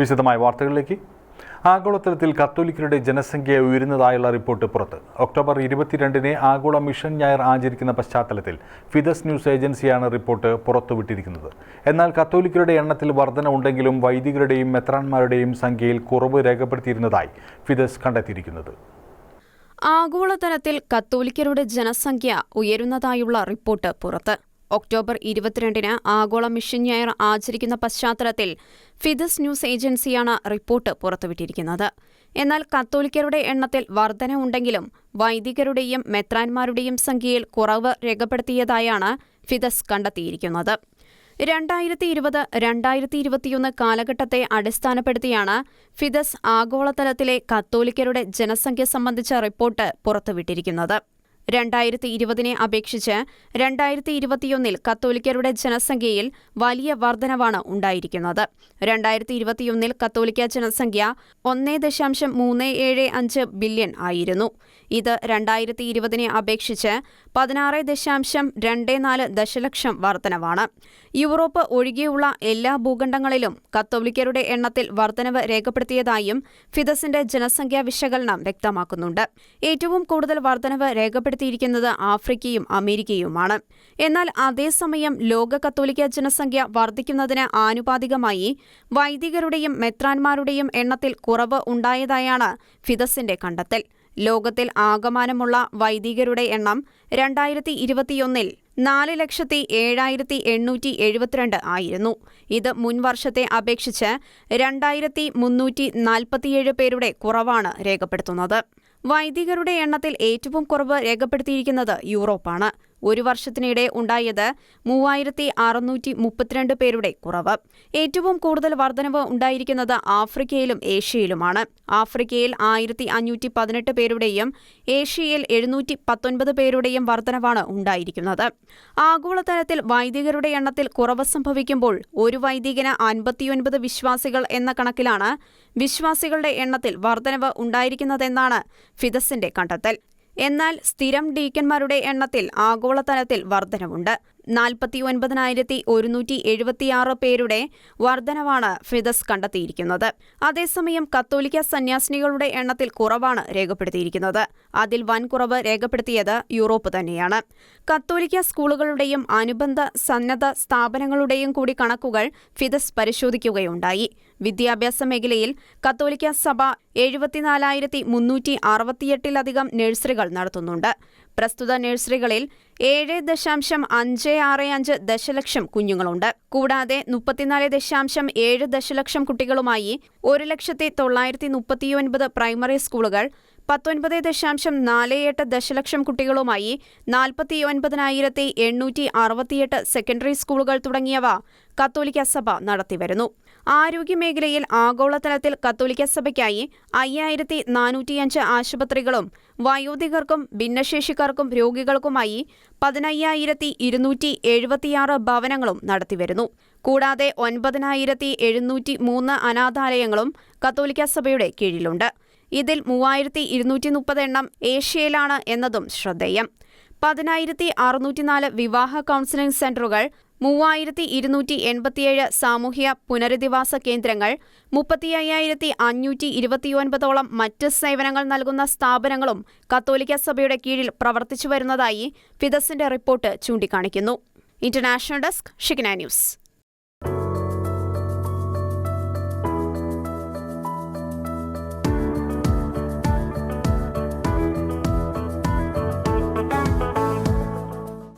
വിശദമായ വാർത്തകളിലേക്ക്. ആഗോളതലത്തിൽ കത്തോലിക്കരുടെ ജനസംഖ്യ ഉയരുന്നതായുള്ള റിപ്പോർട്ട് പുറത്ത്. ഒക്ടോബർ ഇരുപത്തിരണ്ടിന് ആഗോള മിഷൻ ഞായർ ആചരിക്കുന്ന പശ്ചാത്തലത്തിൽ ഫിദസ് ന്യൂസ് ഏജൻസിയാണ് റിപ്പോർട്ട് പുറത്തുവിട്ടിരിക്കുന്നത്. എന്നാൽ കത്തോലിക്കരുടെ എണ്ണത്തിൽ വർധന ഉണ്ടെങ്കിലും വൈദികരുടെയും മെത്രാന്മാരുടെയും സംഖ്യയിൽ കുറവ് രേഖപ്പെടുത്തിയിരുന്നതായി ഫിദസ് കണ്ടെത്തിയിരിക്കുന്നത്. ആഗോളതലത്തിൽ കത്തോലിക്കരുടെ ജനസംഖ്യ ഉയരുന്നതായുള്ള റിപ്പോർട്ട് പുറത്ത്. ഒക്ടോബർ ഇരുപത്തിരണ്ടിന് ആഗോള മിഷൻ ഞായർ ആചരിക്കുന്ന പശ്ചാത്തലത്തിൽ ഫിദസ് ന്യൂസ് ഏജൻസിയാണ് റിപ്പോർട്ട് പുറത്തുവിട്ടിരിക്കുന്നത്. എന്നാൽ കത്തോലിക്കരുടെ എണ്ണത്തിൽ വർധന ഉണ്ടെങ്കിലും വൈദികരുടെയും മെത്രാൻമാരുടെയും സംഖ്യയിൽ കുറവ് രേഖപ്പെടുത്തിയതായാണ് ഫിദസ് കണ്ടെത്തിയിരിക്കുന്നത്. രണ്ടായിരത്തി ഇരുപത് രണ്ടായിരത്തി ഇരുപത്തിയൊന്ന് കാലഘട്ടത്തെ അടിസ്ഥാനപ്പെടുത്തിയാണ് ഫിദസ് ആഗോളതലത്തിലെ കത്തോലിക്കരുടെ ജനസംഖ്യ സംബന്ധിച്ച റിപ്പോർട്ട് പുറത്തുവിട്ടിരിക്കുന്നത്. രണ്ടായിരത്തി ഇരുപതിനെ അപേക്ഷിച്ച് രണ്ടായിരത്തി ഇരുപത്തിയൊന്നിൽ കത്തോലിക്കരുടെ ജനസംഖ്യയിൽ വലിയ വർധനവാണ് ഉണ്ടായിരിക്കുന്നത്. രണ്ടായിരത്തി ഇരുപത്തിയൊന്നിൽ കത്തോലിക്ക ജനസംഖ്യ ഒന്നേ ദശാംശം മൂന്ന് ഏഴ് അഞ്ച് ബില്യൺ ആയിരുന്നു. ഇത് രണ്ടായിരത്തി ഇരുപതിനെ അപേക്ഷിച്ച് പതിനാറ് ദശാംശം രണ്ട് നാല് ദശലക്ഷം വർധനവാണ്. യൂറോപ്പ് ഒഴികെയുള്ള എല്ലാ ഭൂഖണ്ഡങ്ങളിലും കത്തോലിക്കരുടെ എണ്ണത്തിൽ വർധനവ് രേഖപ്പെടുത്തിയതായും ഫിദസിന്റെ ജനസംഖ്യാ വിശകലനം വ്യക്തമാക്കുന്നുണ്ട്. ഏറ്റവും കൂടുതൽ വർധനവ് രേഖപ്പെടുത്തിയിരിക്കുന്നത് ആഫ്രിക്കയും അമേരിക്കയുമാണ്. എന്നാൽ അതേസമയം ലോക കത്തോലിക്ക ജനസംഖ്യ വർദ്ധിക്കുന്നതിന് ആനുപാതികമായി വൈദികരുടെയും മെത്രാന്മാരുടെയും എണ്ണത്തിൽ കുറവ് ഉണ്ടായതായാണ് ഫിദസിന്റെ കണ്ടെത്തൽ. ലോകത്തിൽ ആകമാനമുള്ള വൈദികരുടെ എണ്ണം രണ്ടായിരത്തി ഇരുപത്തിയൊന്നിൽ നാല് ലക്ഷത്തി ഏഴായിരത്തി എണ്ണൂറ്റി എഴുപത്തിരണ്ട് ആയിരുന്നു. ഇത് മുൻ വർഷത്തെ അപേക്ഷിച്ച് രണ്ടായിരത്തി മുന്നൂറ്റി നാൽപ്പത്തിയേഴ് പേരുടെ കുറവാണ് രേഖപ്പെടുത്തുന്നത്. വൈദികരുടെ എണ്ണത്തിൽ ഏറ്റവും കുറവ് രേഖപ്പെടുത്തിയിരിക്കുന്നത് യൂറോപ്പാണ്. ഒരു വർഷത്തിനിടെ ഉണ്ടായത് മൂവായിരത്തി അറുന്നൂറ്റി മുപ്പത്തിരണ്ട് പേരുടെ കുറവ്. ഏറ്റവും കൂടുതൽ വർധനവ് ഉണ്ടായിരിക്കുന്നത് ആഫ്രിക്കയിലും ഏഷ്യയിലുമാണ്. ആഫ്രിക്കയിൽ ആയിരത്തി അഞ്ഞൂറ്റി പതിനെട്ട് പേരുടെയും ഏഷ്യയിൽ എഴുന്നൂറ്റി പത്തൊൻപത് പേരുടെയും വർധനവാണ് ഉണ്ടായിരിക്കുന്നത്. ആഗോളതലത്തിൽ വൈദികരുടെ എണ്ണത്തിൽ കുറവ് സംഭവിക്കുമ്പോൾ ഒരു വൈദികന് അൻപത്തിയൊൻപത് വിശ്വാസികൾ എന്ന കണക്കിലാണ് വിശ്വാസികളുടെ എണ്ണത്തിൽ വർധനവ് ഉണ്ടായിരിക്കുന്നതെന്നാണ് ഫിദസിന്റെ കണ്ടെത്തൽ. എന്നാൽ സ്ഥിരം ഡീക്കന്മാരുടെ എണ്ണത്തിൽ ആഗോളതലത്തിൽ വർധനവുണ്ട്. നാൽപ്പത്തിയൊൻപതിനായിരത്തി ഒരുന്നൂറ്റി എഴുപത്തിയാറ് പേരുടെ വർധനവാണ് ഫിദസ് കണ്ടെത്തിയിരിക്കുന്നത്. അതേസമയം കത്തോലിക്ക സന്യാസിനികളുടെ എണ്ണത്തിൽ കുറവാണ് രേഖപ്പെടുത്തിയിരിക്കുന്നത്. അതിൽ വൻ കുറവ് രേഖപ്പെടുത്തിയത് യൂറോപ്പ് തന്നെയാണ്. കത്തോലിക്ക സ്കൂളുകളുടെയും അനുബന്ധ സന്നദ്ധ സ്ഥാപനങ്ങളുടെയും കൂടി കണക്കുകൾ ഫിദസ് പരിശോധിക്കുകയുണ്ടായി. വിദ്യാഭ്യാസ മേഖലയിൽ കത്തോലിക്ക സഭ എഴുപത്തിനാലായിരത്തി മുന്നൂറ്റി അറുപത്തിയെട്ടിലധികം നഴ്സറികൾ നടത്തുന്നുണ്ട്. പ്രസ്തുത നഴ്സറികളിൽ ഏഴ് ദശാംശം അഞ്ച് ആറ് അഞ്ച് ദശലക്ഷം കുഞ്ഞുങ്ങളുണ്ട്. കൂടാതെ മുപ്പത്തിനാല് ദശാംശം ഏഴ് ദശലക്ഷം കുട്ടികളുമായി ഒരു ലക്ഷത്തി തൊള്ളായിരത്തി മുപ്പത്തിയൊൻപത് പ്രൈമറി സ്കൂളുകൾ പത്തൊൻപത് ദശാംശം നാല് എട്ട് ദശലക്ഷം കുട്ടികളുമായി നാൽപ്പത്തിയൊൻപതിനായിരത്തി എണ്ണൂറ്റി അറുപത്തിയെട്ട് സെക്കൻഡറി സ്കൂളുകൾ തുടങ്ങിയവ കത്തോലിക്ക സഭ നടത്തിവരുന്നു. ആരോഗ്യമേഖലയിൽ ആഗോളതലത്തിൽ കത്തോലിക്ക സഭയ്ക്കായി അയ്യായിരത്തി നാനൂറ്റിയഞ്ച് ആശുപത്രികളും വയോധികർക്കും ഭിന്നശേഷിക്കാർക്കും രോഗികൾക്കുമായി പതിനയ്യായിരത്തി ഇരുന്നൂറ്റി എഴുപത്തിയാറ് ഭവനങ്ങളും നടത്തിവരുന്നു. കൂടാതെ ഒൻപതിനായിരത്തി എഴുന്നൂറ്റി മൂന്ന് അനാഥാലയങ്ങളും കത്തോലിക്ക സഭയുടെ കീഴിലുണ്ട്. ഇതിൽ മൂവായിരത്തി ഇരുന്നൂറ്റി മുപ്പത് എണ്ണം ഏഷ്യയിലാണ് എന്നതും ശ്രദ്ധേയം. പതിനായിരത്തി അറുന്നൂറ്റിനാല് വിവാഹ കൗൺസിലിംഗ് സെന്ററുകൾ മൂവായിരത്തി ഇരുന്നൂറ്റി എൺപത്തിയേഴ് സാമൂഹ്യ പുനരധിവാസ കേന്ദ്രങ്ങൾ മുപ്പത്തി അയ്യായിരത്തി അഞ്ഞൂറ്റി ഇരുപത്തിയൊൻപതോളം മറ്റ് സേവനങ്ങൾ നൽകുന്ന സ്ഥാപനങ്ങളും കത്തോലിക്ക സഭയുടെ കീഴിൽ പ്രവർത്തിച്ചു വരുന്നതായി ഫിദസിന്റെ റിപ്പോർട്ട് ചൂണ്ടിക്കാണിക്കുന്നു. International desk Shigna news.